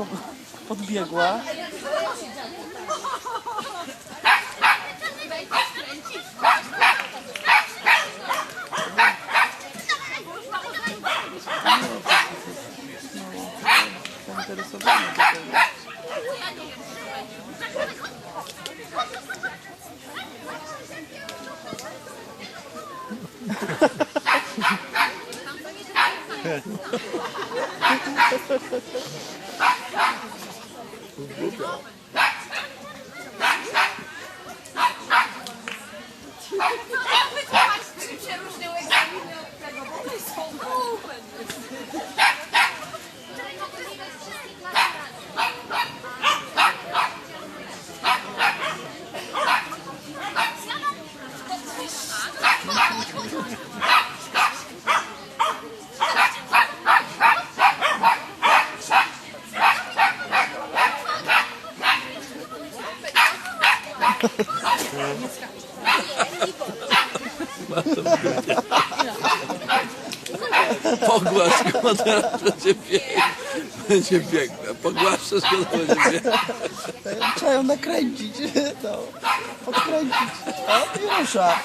szybko podbiegła. Zainteresowana do tego. Czym się różnią egzaminy od tego, bo one są open. Pogłasz go, teraz będzie piękne. Będzie piękne. Pogłaszczesz go, to będzie piękne. Trzeba ją nakręcić, no. Podkręcić. O, i rusza.